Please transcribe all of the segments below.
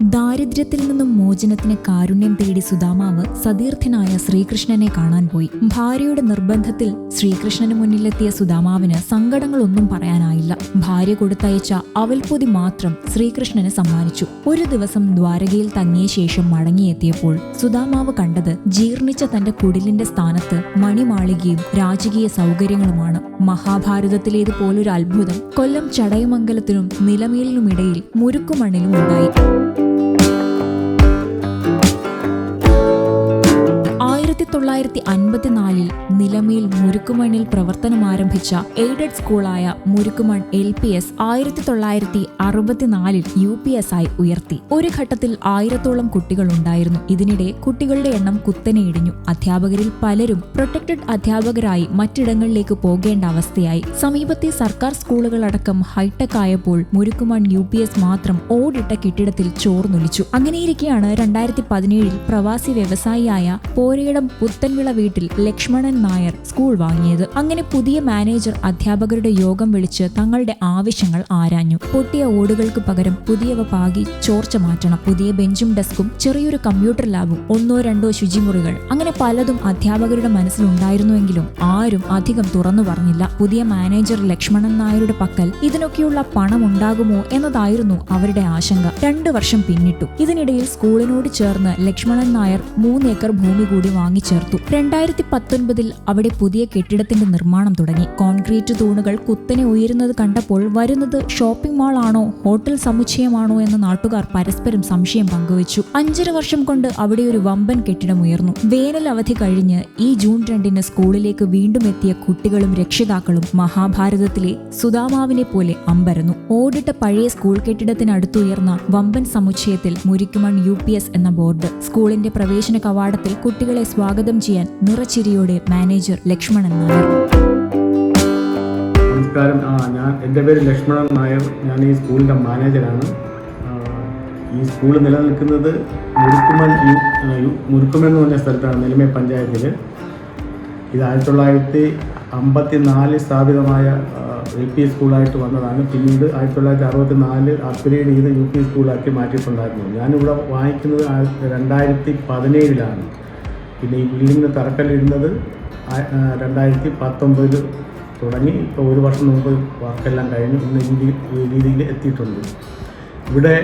ദാരിദ്ര്യത്തിൽ നിന്നും മോചനത്തിന് കാരുണ്യം തേടി സുദാമാവ് സതീർത്ഥനായ ശ്രീകൃഷ്ണനെ കാണാൻ പോയി. ഭാര്യയുടെ നിർബന്ധത്തിൽ ശ്രീകൃഷ്ണന് മുന്നിലെത്തിയ സുദാമാവിന് സങ്കടങ്ങളൊന്നും പറയാനായില്ല. ഭാര്യ കൊടുത്തയച്ച അവൽപ്പൊതി മാത്രം ശ്രീകൃഷ്ണന് സമ്മാനിച്ചു. ഒരു ദിവസം ദ്വാരകയിൽ തങ്ങിയ ശേഷം മടങ്ങിയെത്തിയപ്പോൾ സുദാമാവ് കണ്ടത് ജീർണിച്ച തന്റെ കുടിലിന്റെ സ്ഥാനത്ത് മണിമാളികയും രാജകീയ സൗകര്യങ്ങളുമാണ്. മഹാഭാരതത്തിലേതുപോലൊരു അത്ഭുതം കൊല്ലം ചടയമംഗലത്തിനും നിലമേലിനുമിടയിൽ മുരുക്കുമണ്ണിലും ഉണ്ടായി. ആയിരത്തി തൊള്ളായിരത്തി അൻപത്തിനാലിൽ നിലമേൽ മുരുക്കുമണ്ണിൽ പ്രവർത്തനം ആരംഭിച്ച എയ്ഡഡ് സ്കൂളായ മുരുക്കുമൺ എൽ പി എസ് ആയിരത്തി തൊള്ളായിരത്തി അറുപത്തിനാലിൽ യു പി എസ് ആയി ഉയർത്തി. ഒരു ഘട്ടത്തിൽ ആയിരത്തോളം കുട്ടികൾ ഉണ്ടായിരുന്നു. ഇതിനിടെ കുട്ടികളുടെ എണ്ണം കുത്തനെ ഇടിഞ്ഞു. അധ്യാപകരിൽ പലരും പ്രൊട്ടക്റ്റഡ് അധ്യാപകരായി മറ്റിടങ്ങളിലേക്ക് പോകേണ്ട അവസ്ഥയായി. സമീപത്തെ സർക്കാർ സ്കൂളുകളടക്കം ഹൈടെക് ആയപ്പോൾ മുരുക്കുമൺ യു പി എസ് മാത്രം ഓടിട്ട കെട്ടിടത്തിൽ ചോർന്നൊലിച്ചു. അങ്ങനെയിരിക്കെയാണ് രണ്ടായിരത്തി പതിനേഴിൽ പ്രവാസി വ്യവസായിയായ പോരയിടം പുത്തൻവിള വീട്ടിൽ ലക്ഷ്മണൻ നായർ സ്കൂൾ വാങ്ങിയത്. അങ്ങനെ പുതിയ മാനേജർ അധ്യാപകരുടെ യോഗം വിളിച്ച് തങ്ങളുടെ ആവശ്യങ്ങൾ ആരാഞ്ഞു. പൊട്ടിയ ഓടുകൾക്ക് പകരം പുതിയവ പാകി ചോർച്ച മാറ്റണം. പുതിയ ബെഞ്ചും ഡെസ്കും ചെറിയൊരു കമ്പ്യൂട്ടർ ലാബും ഒന്നോ രണ്ടോ ശുചിമുറികൾ. അങ്ങനെ പലതും അധ്യാപകരുടെ മനസ്സിലുണ്ടായിരുന്നുവെങ്കിലും ആരും അധികം തുറന്നു പറഞ്ഞില്ല. പുതിയ മാനേജർ ലക്ഷ്മണൻ നായരുടെ പക്കൽ ഇതിനൊക്കെയുള്ള പണം ഉണ്ടാകുമോ എന്നതായിരുന്നു അവരുടെ ആശങ്ക. രണ്ടു വർഷം പിന്നിട്ടു. ഇതിനിടയിൽ സ്കൂളിനോട് ചേർന്ന് ലക്ഷ്മണൻ നായർ മൂന്നേക്കർ ഭൂമി കൂടി വാങ്ങിച്ചേർത്തു രണ്ടായിരത്തി പത്തൊൻപതിൽ അവിടെ പുതിയ കെട്ടിടത്തിന്റെ നിർമ്മാണം തുടങ്ങി. കോൺക്രീറ്റ് തൂണുകൾ കുത്തനെ ഉയരുന്നത് കണ്ടപ്പോൾ വരുന്നത് ഷോപ്പിംഗ് മാൾ ആണോ ഹോട്ടൽ സമുച്ചയമാണോ എന്ന് നാട്ടുകാർ പരസ്പരം സംശയം പങ്കുവച്ചു. അഞ്ചര വർഷം കൊണ്ട് അവിടെ ഒരു വമ്പൻ കെട്ടിടം ഉയർന്നു. വേനൽ അവധി കഴിഞ്ഞ് ഈ ജൂൺ രണ്ടിന് സ്കൂളിലേക്ക് വീണ്ടും എത്തിയ കുട്ടികളും രക്ഷിതാക്കളും മഹാഭാരതത്തിലെ സുദാമാവിനെ പോലെ അമ്പരന്നു. ഓടിട്ട പഴയ സ്കൂൾ കെട്ടിടത്തിനടുത്തുയർന്ന വമ്പൻ സമുച്ചയത്തിൽ മുരിക്കുമൺ യു എന്ന ബോർഡ്. സ്കൂളിന്റെ പ്രവേശന കവാടത്തിൽ കുട്ടികളെ സ്വാഗതം ചെയ്യാൻ നിറച്ചിരിയോടെ മാനേജർ ലക്ഷ്മണൻ നായർ. നമസ്കാരം. ആ ഞാൻ എന്റെ പേര് ലക്ഷ്മണൻ നായർ. ഞാൻ ഈ സ്കൂളിന്റെ മാനേജരാണ്. ഈ സ്കൂൾ നിലനിൽക്കുന്നത് മുരുക്കുമൻ മുരുക്കുമൻ എന്ന് പറഞ്ഞ സ്ഥലത്താണ് നെലുമേ പഞ്ചായത്തിൽ ഇത് ആയിരത്തി തൊള്ളായിരത്തി അമ്പത്തി നാലിൽ സ്ഥാപിതമായ എൽ പി സ്കൂളായിട്ട് വന്നതാണ്. പിന്നീട് ആയിരത്തി തൊള്ളായിരത്തി അറുപത്തി നാല് അപ്ഗ്രേഡ് ചെയ്ത് യു പി സ്കൂളാക്കി മാറ്റിയിട്ടുണ്ടായിരുന്നു. ഞാനിവിടെ വാങ്ങിക്കുന്നത് രണ്ടായിരത്തി പതിനേഴിലാണ്. പിന്നെ ഈ ബിൽഡിങ്ങിന് തറക്കല്ലിടുന്നത് രണ്ടായിരത്തി പത്തൊമ്പതിൽ തുടങ്ങി ഇപ്പോൾ ഒരു വർഷം മുമ്പ് വർക്കെല്ലാം കഴിഞ്ഞ് ഇന്ന് ഈ രീതിയിൽ എത്തിയിട്ടുണ്ട്. ഇവിടെ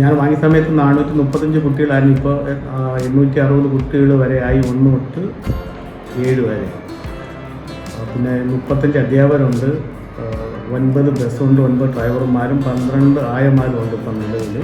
ഞാൻ വാങ്ങിയ സമയത്ത് നാനൂറ്റി മുപ്പത്തഞ്ച് കുട്ടികളായിരുന്നു ഇപ്പോൾ എണ്ണൂറ്റി അറുപത് കുട്ടികൾ വരെ ആയി ഒന്ന് തൊട്ട് ഏഴ് വരെ. പിന്നെ മുപ്പത്തഞ്ച് അധ്യാപകരുണ്ട്. ഒൻപത് ബസ്സുണ്ട് ഒൻപത് ഡ്രൈവർമാരും പന്ത്രണ്ട് ആയമാരും ഉണ്ട് ഇപ്പം നിലവിൽ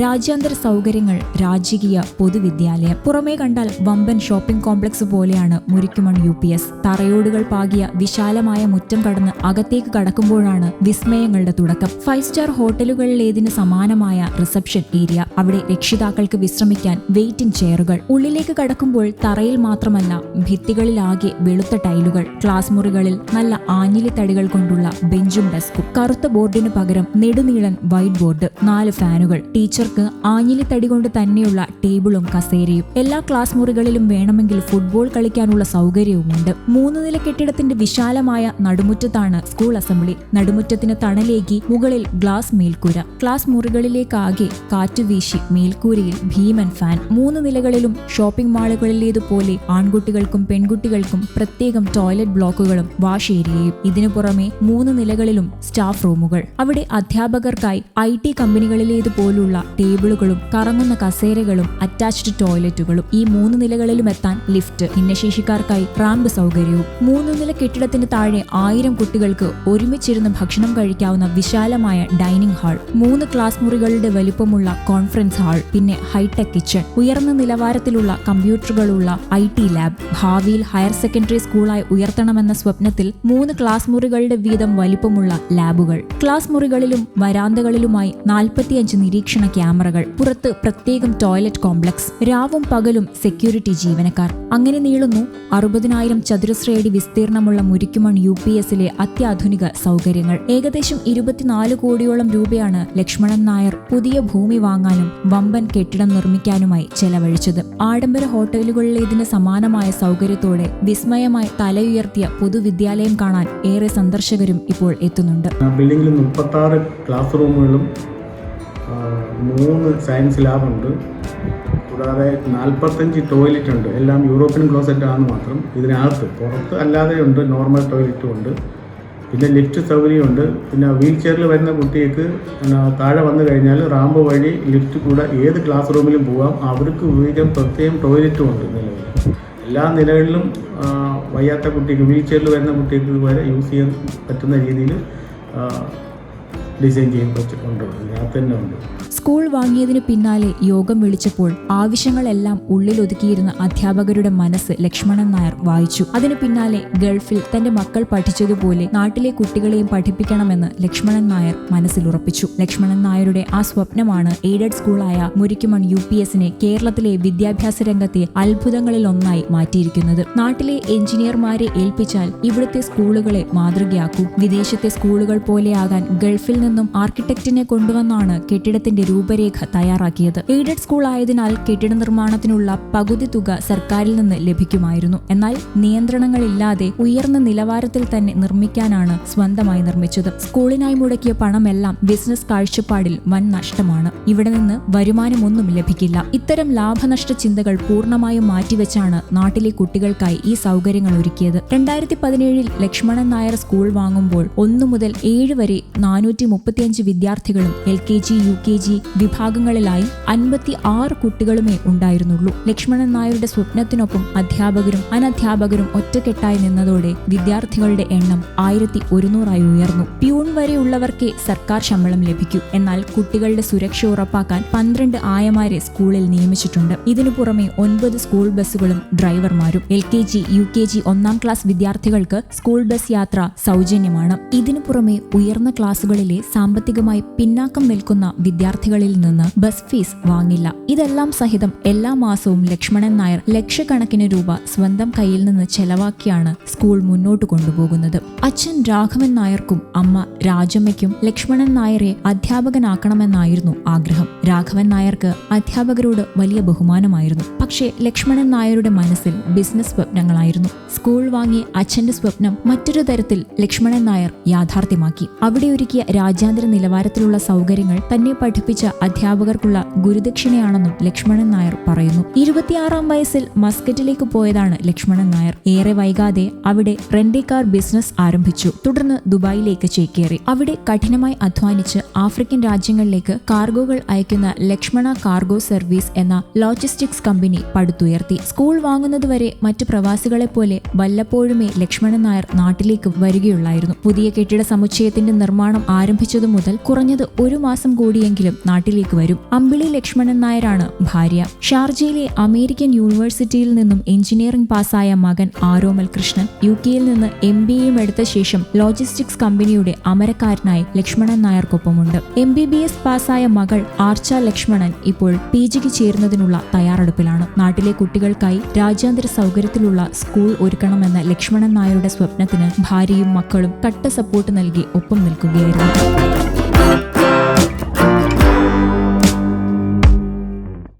രാജ്യാന്തര സൗകര്യങ്ങൾ രാജകീയ പൊതുവിദ്യാലയം. പുറമേ കണ്ടാൽ വമ്പൻ ഷോപ്പിംഗ് കോംപ്ലക്സ് പോലെയാണ് മുരിക്കുമൺ യു പി എസ്. തറയോടുകൾ പാകിയ വിശാലമായ മുറ്റം കടന്ന് അകത്തേക്ക് കടക്കുമ്പോഴാണ് വിസ്മയങ്ങളുടെ തുടക്കം. ഫൈവ് സ്റ്റാർ ഹോട്ടലുകളിലേതിന് സമാനമായ റിസപ്ഷൻ ഏരിയ. അവിടെ രക്ഷിതാക്കൾക്ക് വിശ്രമിക്കാൻ വെയിറ്റിംഗ് ചെയറുകൾ. ഉള്ളിലേക്ക് കടക്കുമ്പോൾ തറയിൽ മാത്രമല്ല ഭിത്തികളിലാകെ വെളുത്ത ടൈലുകൾ. ക്ലാസ് മുറികളിൽ നല്ല ആഞ്ഞിലി തടികൾ കൊണ്ടുള്ള ബെഞ്ചും ഡെസ്കും. കറുത്ത ബോർഡിന് പകരം നെടുനീളൻ വൈറ്റ് ബോർഡ് നാല് ഫാനുകൾ ടീച്ചർക്ക് ആഞ്ഞിലി തടി കൊണ്ട് തന്നെയുള്ള ടേബിളും കസേരയും എല്ലാ ക്ലാസ് മുറികളിലും വേണമെങ്കിൽ ഫുട്ബോൾ കളിക്കാനുള്ള സൗകര്യവുമുണ്ട്. മൂന്ന് നില കെട്ടിടത്തിന്റെ വിശാലമായ നടുമുറ്റത്താണ് സ്കൂൾ അസംബ്ലി. നടുമുറ്റത്തിന് തണലേകി മുകളിൽ ഗ്ലാസ് മേൽക്കൂര. ക്ലാസ് മുറികളിലേക്കാകെ കാറ്റുവീശി മേൽക്കൂരയിൽ ഭീമൻ ഫാൻ. മൂന്ന് നിലകളിലും ഷോപ്പിംഗ് മാളുകളിലേതുപോലെ ആൺകുട്ടികൾക്കും പെൺകുട്ടികൾക്കും പ്രത്യേകം ടോയ്ലറ്റ് ബ്ലോക്കുകളും വാഷ് ഏരിയയും ഇതിനു പുറമെ മൂന്ന് നിലകളിലും സ്റ്റാഫ് റൂമുകൾ. അവിടെ അധ്യാപകർക്കായി ഐ ടി കമ്പനികളിലേതുപോലുള്ള ടേബിളുകളും കറങ്ങുന്ന കസേരകളും അറ്റാച്ച്ഡ് ടോയ്ലറ്റുകളും ഈ മൂന്ന് നിലകളിലും എത്താൻ ലിഫ്റ്റ് ഭിന്നശേഷിക്കാർക്കായി റാമ്പ് സൗകര്യവും. മൂന്ന് നില കെട്ടിടത്തിന് താഴെ ആയിരം കുട്ടികൾക്ക് ഒരുമിച്ചിരുന്ന് ഭക്ഷണം കഴിക്കാവുന്ന വിശാലമായ ഡൈനിങ് ഹാൾ മൂന്ന് ക്ലാസ് മുറികളുടെ വലിപ്പമുള്ള കോൺഫറൻസ് ഹാൾ പിന്നെ ഹൈടെക് കിച്ചൺ ഉയർന്ന നിലവാരത്തിലുള്ള കമ്പ്യൂട്ടറുകളുള്ള ഐ ടി ലാബ് ഭാവിയിൽ ഹയർ സെക്കൻഡറി സ്കൂളായി ഉയർത്തണമെന്ന സ്വപ്നത്തിൽ മൂന്ന് ക്ലാസ് മുറികളുടെ വീതം വലിപ്പമുള്ള ലാബുകൾ ക്ലാസ് മുറികളിലും വരാന്തകളിലുമായി നാൽപ്പത്തിയഞ്ച് നിരീക്ഷണ ക്യാമറകൾ പുറത്ത് പ്രത്യേകം ടോയ്ലറ്റ് കോംപ്ലക്സ് രാവും പകലും സെക്യൂരിറ്റി ജീവനക്കാർ. അങ്ങനെ നീളുന്നു അറുപതിനായിരം ചതുരശ്രയടി വിസ്തീർണമുള്ള മുരിക്കുമൺ യു പി എസിലെ അത്യാധുനിക സൗകര്യങ്ങൾ. ഏകദേശം ഇരുപത്തിനാല് കോടിയോളം രൂപയാണ് ലക്ഷ്മണൻ നായർ പുതിയ ഭൂമി വാങ്ങാനും വമ്പൻ കെട്ടിടം നിർമ്മിക്കാനുമായി ചെലവഴിച്ചത്. ആഡംബര ഹോട്ടലുകളിലേതിന് സമാനമായ സൗകര്യത്തോടെ വിസ്മയമായി തലയുയർത്തിയ പൊതുവിദ്യാലയം കാണാൻ ഏറെ സന്ദർശകരും ഇപ്പോൾ എത്തുന്നുണ്ട്. ബിൽഡിംഗിൽ മുപ്പത്തി ആറ് ക്ലാസ് റൂമുകളും മൂന്ന് സയൻസ് ലാബുണ്ട് കൂടാതെ നാൽപ്പത്തഞ്ച് ടോയ്ലറ്റ് ഉണ്ട്. എല്ലാം യൂറോപ്യൻ ക്ലോസറ്റ് ആണെന്ന് മാത്രം ഇതിനകത്ത്. പുറത്ത് അല്ലാതെ ഉണ്ട് നോർമൽ ടോയ്ലറ്റും ഉണ്ട്. പിന്നെ ലിഫ്റ്റ് സൗകര്യമുണ്ട് പിന്നെ വീൽ ചെയറിൽ വരുന്ന കുട്ടിക്ക് താഴെ വന്നു കഴിഞ്ഞാൽ റാമ്പ് വഴി ലിഫ്റ്റ് കൂടെ ഏത് ക്ലാസ് റൂമിലും പോകാം അവർക്ക് ഉപയോഗിക്കാൻ പ്രത്യേകം ടോയ്ലറ്റും ഉണ്ട് നിലവിൽ. എല്ലാ നിലകളിലും വയ്യാത്ത കുട്ടിക്ക് വീൽ ചെയറിൽ വരുന്ന കുട്ടിക്ക് വരെ യൂസ് ചെയ്യാൻ പറ്റുന്ന രീതിയിൽ ഡിസൈൻ ചെയ്യാൻ വെച്ചിട്ടുണ്ട് അതിനകത്ത് തന്നെ ഉണ്ട്. സ്കൂൾ വാങ്ങിയതിനു പിന്നാലെ യോഗം വിളിച്ചപ്പോൾ ആവശ്യങ്ങളെല്ലാം ഉള്ളിലൊതുക്കിയിരുന്ന അധ്യാപകരുടെ മനസ്സ് ലക്ഷ്മണൻ നായർ വായിച്ചു. അതിനു പിന്നാലെ ഗൾഫിൽ തന്റെ മക്കൾ പഠിച്ചതുപോലെ നാട്ടിലെ കുട്ടികളെയും പഠിപ്പിക്കണമെന്ന് ലക്ഷ്മണൻ നായർ മനസ്സിൽ ഉറപ്പിച്ചു ലക്ഷ്മണൻ നായരുടെ ആ സ്വപ്നമാണ് എയ്ഡഡ് സ്കൂളായ മുരിക്കുമൺ യു പി എസിനെ കേരളത്തിലെ വിദ്യാഭ്യാസ രംഗത്തെ അത്ഭുതങ്ങളിൽ ഒന്നായി മാറ്റിയിരിക്കുന്നത്. നാട്ടിലെ എഞ്ചിനീയർമാരെ ഏൽപ്പിച്ചാൽ ഇവിടുത്തെ സ്കൂളുകളെ മാതൃകയാക്കൂ. വിദേശത്തെ സ്കൂളുകൾ പോലെയാകാൻ ഗൾഫിൽ നിന്നും ആർക്കിടെക്റ്റിനെ കൊണ്ടുവന്നാണ് കെട്ടിടത്തിന്റെ രൂപരേഖ തയ്യാറാക്കിയത്. എയ്ഡഡ് സ്കൂൾ ആയതിനാൽ കെട്ടിട നിർമ്മാണത്തിനുള്ള പകുതി തുക സർക്കാരിൽ നിന്ന് ലഭിക്കുമായിരുന്നു. എന്നാൽ നിയന്ത്രണങ്ങളില്ലാതെ ഉയർന്ന നിലവാരത്തിൽ തന്നെ നിർമ്മിക്കാനാണ് സ്വന്തമായി നിർമ്മിച്ചത്. സ്കൂളിനായി മുടക്കിയ പണമെല്ലാം ബിസിനസ് കാഴ്ചപ്പാടിൽ വൻ നഷ്ടമാണ്. ഇവിടെ നിന്ന് വരുമാനമൊന്നും ലഭിക്കില്ല. ഇത്തരം ലാഭനഷ്ട ചിന്തകൾ പൂർണമായും മാറ്റിവെച്ചാണ് നാട്ടിലെ കുട്ടികൾക്കായി ഈ സൗകര്യങ്ങൾ ഒരുക്കിയത്. രണ്ടായിരത്തി പതിനേഴിൽ ലക്ഷ്മണൻ നായർ സ്കൂൾ വാങ്ങുമ്പോൾ ഒന്നു മുതൽ ഏഴ് വരെ നാനൂറ്റി മുപ്പത്തിയഞ്ച് വിദ്യാർത്ഥികളും L K G U K G വിഭാഗങ്ങളിലായി അൻപത്തി ആറ് കുട്ടികളുമേ ഉണ്ടായിരുന്നുള്ളൂ. ലക്ഷ്മണൻ നായരുടെ സ്വപ്നത്തിനൊപ്പം അധ്യാപകരും അനധ്യാപകരും ഒറ്റക്കെട്ടായി നിന്നതോടെ വിദ്യാർത്ഥികളുടെ എണ്ണം ആയിരത്തി ഒരുന്നൂറായി ഉയർന്നു. പ്യൂൺ വരെയുള്ളവർക്കേ സർക്കാർ ശമ്പളം ലഭിക്കൂ. എന്നാൽ കുട്ടികളുടെ സുരക്ഷ ഉറപ്പാക്കാൻ പന്ത്രണ്ട് ആയമാരെ സ്കൂളിൽ നിയമിച്ചിട്ടുണ്ട്. ഇതിനു പുറമെ ഒൻപത് സ്കൂൾ ബസ്സുകളും ഡ്രൈവർമാരും. L K G U K G ഒന്നാം ക്ലാസ് വിദ്യാർത്ഥികൾക്ക് സ്കൂൾ ബസ് യാത്ര സൗജന്യമാണ്. ഇതിനു പുറമെ ഉയർന്ന ക്ലാസുകളിലെ സാമ്പത്തികമായി പിന്നാക്കം നിൽക്കുന്ന വിദ്യാർത്ഥികളിൽ നിന്ന് ബസ് ഫീസ് വാങ്ങില്ല. ഇതെല്ലാം സഹിതം എല്ലാ മാസവും ലക്ഷ്മണൻ നായർ ലക്ഷക്കണക്കിന് രൂപ സ്വന്തം കയ്യിൽ നിന്ന് ചെലവാക്കിയാണ് സ്കൂൾ മുന്നോട്ട് കൊണ്ടുപോകുന്നത്. അച്ഛൻ രാഘവൻ നായർക്കും അമ്മ രാജമ്മയ്ക്കും ലക്ഷ്മണൻ നായരെ അധ്യാപകനാക്കണമെന്നായിരുന്നു ആഗ്രഹം. രാഘവൻ നായർക്ക് അധ്യാപകരോട് വലിയ ബഹുമാനമായിരുന്നു. പക്ഷേ ലക്ഷ്മണൻ നായരുടെ മനസ്സിൽ ബിസിനസ് സ്വപ്നങ്ങളായിരുന്നു. സ്കൂൾ വാങ്ങി അച്ഛന്റെ സ്വപ്നം മറ്റൊരു തരത്തിൽ ലക്ഷ്മണൻ നായർ യാഥാർത്ഥ്യമാക്കി. അവിടെ ഒരുക്കിയ രാജ്യാന്തര നിലവാരത്തിലുള്ള സൗകര്യങ്ങൾ തന്നെ പഠിപ്പിച്ച അധ്യാപകർക്കുള്ള ഗുരുദക്ഷിണയാണെന്നും ലക്ഷ്മണൻ നായർ പറയുന്നു. ഇരുപത്തിയാറാം വയസ്സിൽ മസ്കറ്റിലേക്ക് പോയതാണ് ലക്ഷ്മണൻ നായർ. ഏറെ വൈകാതെ അവിടെ റെന്റി ബിസിനസ് ആരംഭിച്ചു. തുടർന്ന് ദുബായിലേക്ക് ചേക്കേറി. അവിടെ കഠിനമായി അധ്വാനിച്ച് ആഫ്രിക്കൻ രാജ്യങ്ങളിലേക്ക് കാർഗോകൾ അയക്കുന്ന ലക്ഷ്മണ കാർഗോ സർവീസ് എന്ന ലോജിസ്റ്റിക്സ് കമ്പനി പടുത്തുയർത്തി. സ്കൂൾ വാങ്ങുന്നതുവരെ മറ്റ് പ്രവാസികളെ പോലെ വല്ലപ്പോഴുമേ ലക്ഷ്മണൻ നായർ നാട്ടിലേക്ക് വരികയുള്ളായിരുന്നു. പുതിയ കെട്ടിട സമുച്ചയത്തിന്റെ നിർമ്മാണം ആരംഭിച്ചതു മുതൽ കുറഞ്ഞത് ഒരു മാസം കൂടിയെങ്കിലും നാട്ടിലേക്ക് വരും. അമ്പിളി ലക്ഷ്മണൻ നായരാണ് ഭാര്യ. ഷാർജയിലെ അമേരിക്കൻ യൂണിവേഴ്സിറ്റിയിൽ നിന്നും എഞ്ചിനീയറിംഗ് പാസ്സായ മകൻ ആരോമൽ കൃഷ്ണൻ. യു കെയിൽ നിന്ന് എം ബി എയും എടുത്ത ശേഷം ലോജിസ്റ്റിക്സ് കമ്പനിയുടെ അമരക്കാരനായി ലക്ഷ്മണൻ നായർക്കൊപ്പമുണ്ട്. എം ബി ബി എസ് പാസ്സായ മകൾ ആർച്ച ലക്ഷ്മണൻ ഇപ്പോൾ പി ജിക്ക് ചേരുന്നതിനുള്ള തയ്യാറെടുപ്പിലാണ്. നാട്ടിലെ കുട്ടികൾക്കായി രാജ്യാന്തര സൗകര്യത്തിലുള്ള സ്കൂൾ ഒരുക്കണമെന്ന ലക്ഷ്മണൻ നായരുടെ സ്വപ്നത്തിന് ഭാര്യയും മക്കളും കട്ട സപ്പോർട്ട് നൽകി ഒപ്പം നിൽക്കുകയായിരുന്നു.